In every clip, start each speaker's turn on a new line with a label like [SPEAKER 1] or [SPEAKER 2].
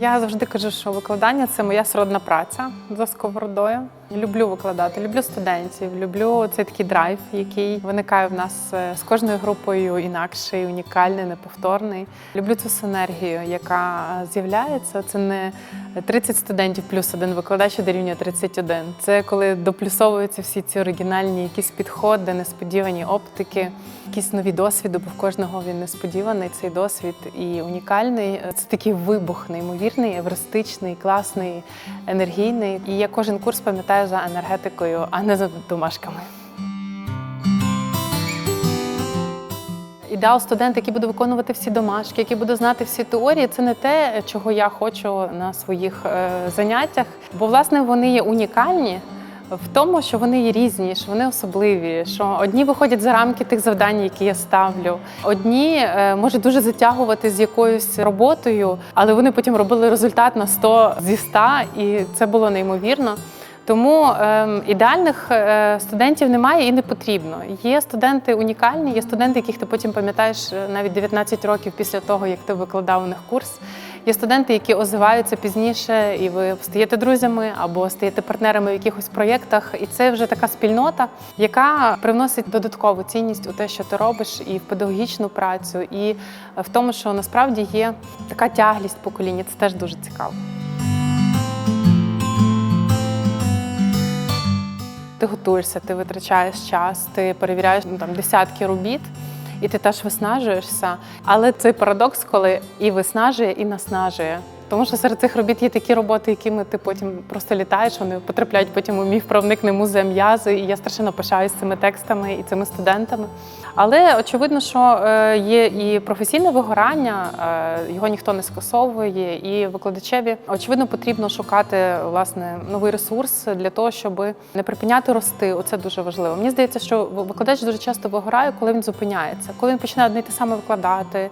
[SPEAKER 1] Я завжди кажу, що викладання це моя сродна праця за сковородою. Люблю викладати, люблю студентів, люблю цей такий драйв, який виникає в нас е, з кожною групою інакший, унікальний, неповторний. Люблю цю синергію, яка з'являється. Це не 30 студентів плюс один викладач що дорівнює 31. Це коли доплюсовуються всі ці оригінальні якісь підходи, несподівані оптики, якісь нові досвіди, бо в кожного він несподіваний цей досвід і унікальний. Це такий вибух, неймовірний, евристичний, класний, енергійний. І я кожен курс пам'ятаю за енергетикою, а не за домашками. Ідеал студента, який буде виконувати всі домашки, який буде знати всі теорії, це не те, чого я хочу на своїх е, заняттях. Бо, власне, вони є унікальні в тому, що вони є різні, що вони особливі, що одні виходять за рамки тих завдань, які я ставлю. Одні е, можуть дуже затягувати з якоюсь роботою, але вони потім робили результат на 100 зі 100, і це було неймовірно. Тому ем, ідеальних е, студентів немає і не потрібно. Є студенти унікальні, є студенти, яких ти потім пам'ятаєш е, навіть 19 років після того, як ти викладав у них курс. Є студенти, які озиваються пізніше, і ви стаєте друзями або стаєте партнерами в якихось проєктах. І це вже така спільнота, яка привносить додаткову цінність у те, що ти робиш, і в педагогічну працю, і в тому, що насправді є така тяглість покоління. Це теж дуже цікаво. Ти готуєшся, ти витрачаєш час, ти перевіряєш ну, там десятки робіт, і ти теж виснажуєшся. Але цей парадокс, коли і виснажує, і наснажує. Тому що серед цих робіт є такі роботи, якими ти потім просто літаєш, вони потрапляють потім у мій вправник не музея м'язи, і я страшенно пишаюсь цими текстами і цими студентами. Але очевидно, що е, є і професійне вигорання, е, його ніхто не скасовує, і викладачеві очевидно потрібно шукати власне новий ресурс для того, щоб не припиняти рости. Оце дуже важливо. Мені здається, що викладач дуже часто вигорає, коли він зупиняється, коли він починає одне й те саме викладати,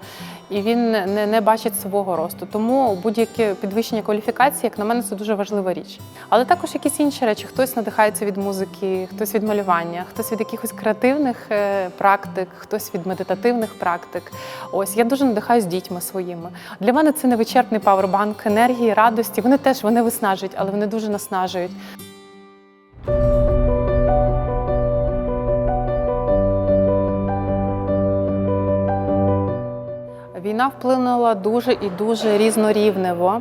[SPEAKER 1] і він не, не бачить свого росту. Тому будь-яке підвищення кваліфікації, як на мене, це дуже важлива річ. Але також якісь інші речі. Хтось надихається від музики, хтось від малювання, хтось від якихось креативних е, практик, хтось від медитативних практик. Ось я дуже надихаюсь дітьми своїми. Для мене це невичерпний павербанк енергії, радості. Вони теж вони виснажують, але вони дуже наснажують. Вплинула дуже і дуже різнорівнево.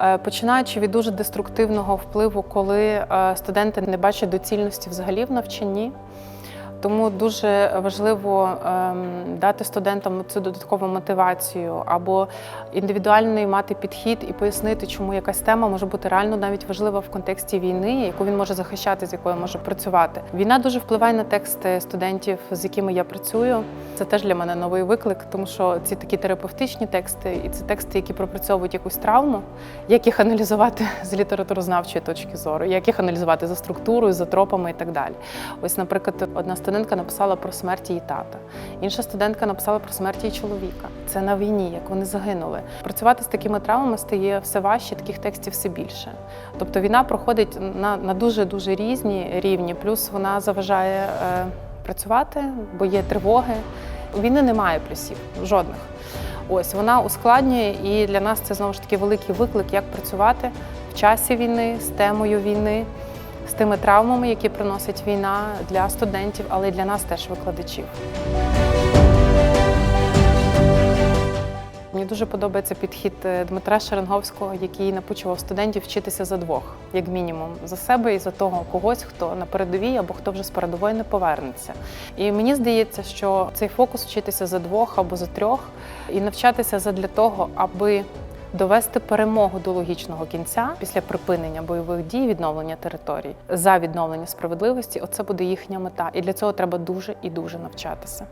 [SPEAKER 1] Е, Починаючи від дуже деструктивного впливу, коли е, студенти не бачать доцільності взагалі в навчанні. Тому дуже важливо ем, дати студентам цю додаткову мотивацію або індивідуальний мати підхід і пояснити, чому якась тема може бути реально навіть важлива в контексті війни, яку він може захищати, з якою може працювати. Війна дуже впливає на тексти студентів, з якими я працюю. Це теж для мене новий виклик, тому що ці такі терапевтичні тексти, і це тексти, які пропрацьовують якусь травму, як їх аналізувати з літературознавчої точки зору, як їх аналізувати за структурою, за тропами і так далі. Ось, наприклад, одна студентка написала про смерть її тата, інша студентка написала про смерть її чоловіка. Це на війні, як вони загинули. Працювати з такими травмами стає все важче, таких текстів все більше. Тобто війна проходить на, на дуже дуже різні рівні, плюс вона заважає е, працювати, бо є тривоги. У війни немає плюсів, жодних. Ось вона ускладнює, і для нас це знову ж таки великий виклик, як працювати в часі війни з темою війни, з тими травмами, які приносить війна для студентів, але й для нас теж викладачів. Дуже подобається підхід е, Дмитра Шеренговського, який напучував студентів вчитися за двох, як мінімум, за себе і за того когось, хто на передовій або хто вже з передової не повернеться. І мені здається, що цей фокус вчитися за двох або за трьох і навчатися задля того, аби довести перемогу до логічного кінця після припинення бойових дій, відновлення територій за відновлення справедливості. Оце буде їхня мета, і для цього треба дуже і дуже навчатися.